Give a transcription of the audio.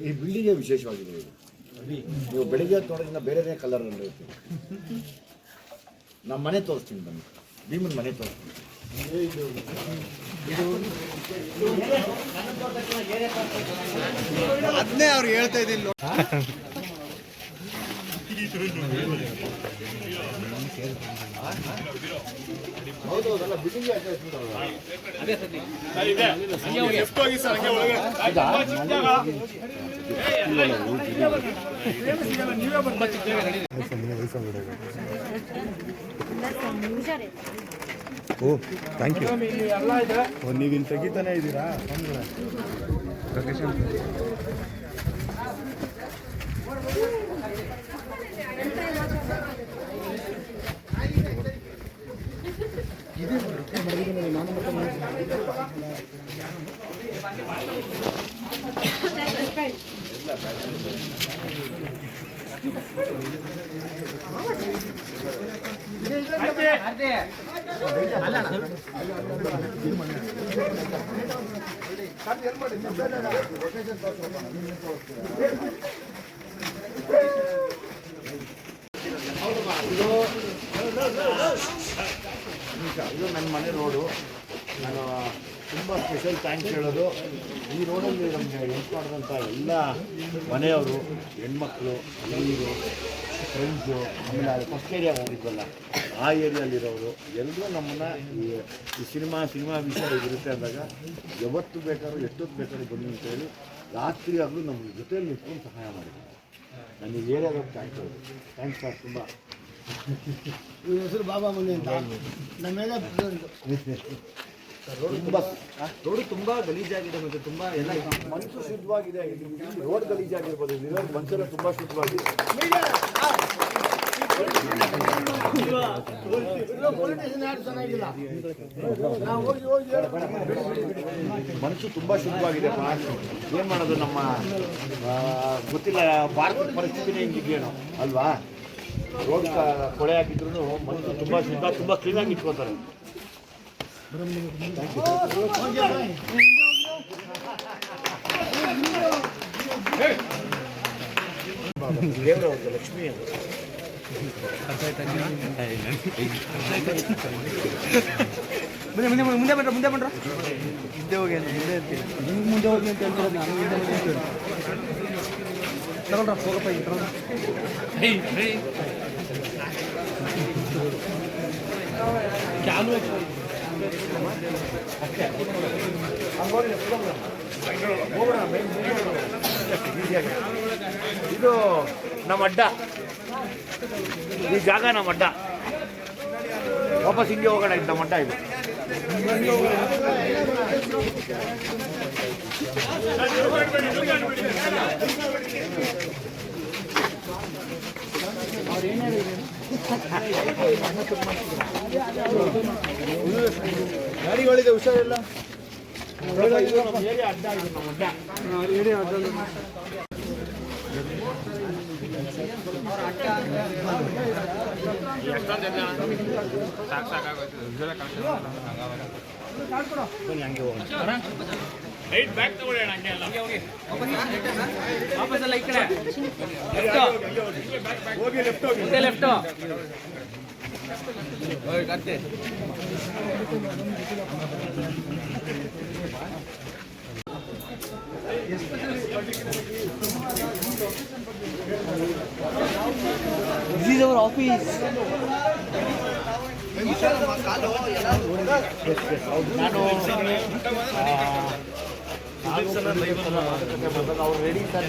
ಈ ಬಿಲ್ಡಿಂಗೇ ವಿಶೇಷವಾಗಿದೆ ಇದು. ನೀವು ಬೆಳಿಗ್ಗೆ ತೋಡೋದ್ರಿಂದ ಬೇರೆನೇ ಕಲರ್ ಇರುತ್ತೆ. ನಮ್ಮ ಮನೆ ತೋರಿಸ್ತೀನಿ ಬನ್ನಿ. ಭೀಮನ್ ಮನೆ ತೋರಿಸ್ತೀನಿ. ಅದನ್ನೇ ಅವ್ರು ಹೇಳ್ತಾ ಇದ್ದಿಲ್ಲ ಓ ಥ್ಯಾಂಕ್ ಯು ಓ ನೀವಿನ್ ತೆಗಿತಾನೆ ಇದ್ದೀರಾ ಲೊಕೇಶನ್ ಇದು ನನ್ನ ಮನೆ ರೋಡು. ನಾನು ತುಂಬ ಸ್ಪೆಷಲ್ ಥ್ಯಾಂಕ್ಸ್ ಹೇಳೋದು. ಈ ರೋಡಲ್ಲಿ ನಮಗೆ ಹೆಲ್ಪ್ ಮಾಡಿದಂಥ ಎಲ್ಲ ಮನೆಯವರು ಹೆಣ್ಮಕ್ಳು ಹಿರಿಯರು ಫ್ರೆಂಡ್ಸು ಆಮೇಲೆ ಅದು ಫಸ್ಟ್ ಏರಿಯಾ ಹೋಗಿದ್ವಲ್ಲ ಆ ಏರಿಯಾಲಿರೋರು ಎಲ್ಲರೂ ನಮ್ಮನ್ನು ಈ ಈ ಸಿನಿಮಾ ಸಿನಿಮಾ ವಿಷಯ ಇರುತ್ತೆ ಅಂದಾಗ ಯಾವತ್ತು ಬೇಕಾದ್ರೂ ಎಷ್ಟೊತ್ತು ಬೇಕಾದ್ರೂ ಬನ್ನಿ ಅಂತೇಳಿ ರಾತ್ರಿ ಆದರೂ ನಮ್ಮ ಜೊತೆಯಲ್ಲಿ ನಿಂತ್ಕೊಂಡು ಸಹಾಯ ಮಾಡಿದ್ದಾರೆ ನಾನು ಈ ಏರಿಯಾದವ್ರು ಥ್ಯಾಂಕ್ಸ್ ಹೇಳೋದು. ಥ್ಯಾಂಕ್ಸ್ ಸರ್ ತುಂಬ. ಹೆಸರು ಬಾಬಾ ಮುಂದೆ ಅಂತ. ನಮ್ಮೆಲ್ಲ ತುಂಬ ರೋಡು ತುಂಬಾ ಗಲೀಜಾಗಿದೆ ಮತ್ತೆ ತುಂಬಾ ಎಲ್ಲ ಮನಸ್ಸು ಶುದ್ಧವಾಗಿದೆ. ರೋಡ್ ಗಲೀಜಾಗಿರ್ಬೋದು. ಇರೋ ಮನಸ್ಸೆಲ್ಲ ತುಂಬಾ ಶುದ್ಧವಾಗಿದೆ. ಮನಸ್ಸು ತುಂಬಾ ಶುದ್ಧವಾಗಿದೆ. ಏನು ಮಾಡೋದು ನಮ್ಮ ಗೊತ್ತಿಲ್ಲ ಪಾರ್ಕ್ ಪರಿಸ್ಥಿತಿನೇ ಹಿಂಗಿದೆಯೇನೋ ಅಲ್ವಾ? ರೋಡ್ ಕೊಳೆ ಹಾಕಿದ್ರು ಮನಸ್ಸು ತುಂಬಾ ಶುದ್ಧ ಕ್ಲೀನ್ ಆಗಿ ಇಟ್ಕೋತಾರೆ ಮುಂದೆ ಮುಂದೆ ಮುಂದೆ ಬನ್ರ ಮುಂದೆ ಬನ್ರ ಹಿಂದೆ ಹೋಗಿ ಅಂತ ಮುಂದೆ ಇರ್ತೀನಿ ನಿಮ್ಗೆ ಮುಂದೆ ಹೋಗಿ ಅಂತ ಹೇಳ್ತಿರೋದು ನಾನು ಮುಂದೆ ಇರ್ತೀನಿ ತಗೊಂಡ್ರ ಹೋಗಪ್ಪ ಹೋಗೋಣ ಮೇನ್ ಈಸಿಯಾಗಿ. ಇದು ನಮ್ಮ ಅಡ್ಡ. ಈ ಜಾಗ ನಮ್ಮ ಅಡ್ಡ. ವಾಪಸ್ ಹಿಂಗೆ ಹೋಗೋಣ ಇದು ನಮ್ಮ ಅಡ್ಡ ಇದು. ಗಾಡಿಗಳಿದೆ ಹುಷಾರಿಲ್ಲ ಇದು ನಮ್ಮ ಅಡ್ಡ ಬನ್ನಿ ಹಂಗೆ ಕಡೆ ಹೋಗಿ left This is our office. ನಾನು ಅವ್ರು ರೆಡಿ ಸರ್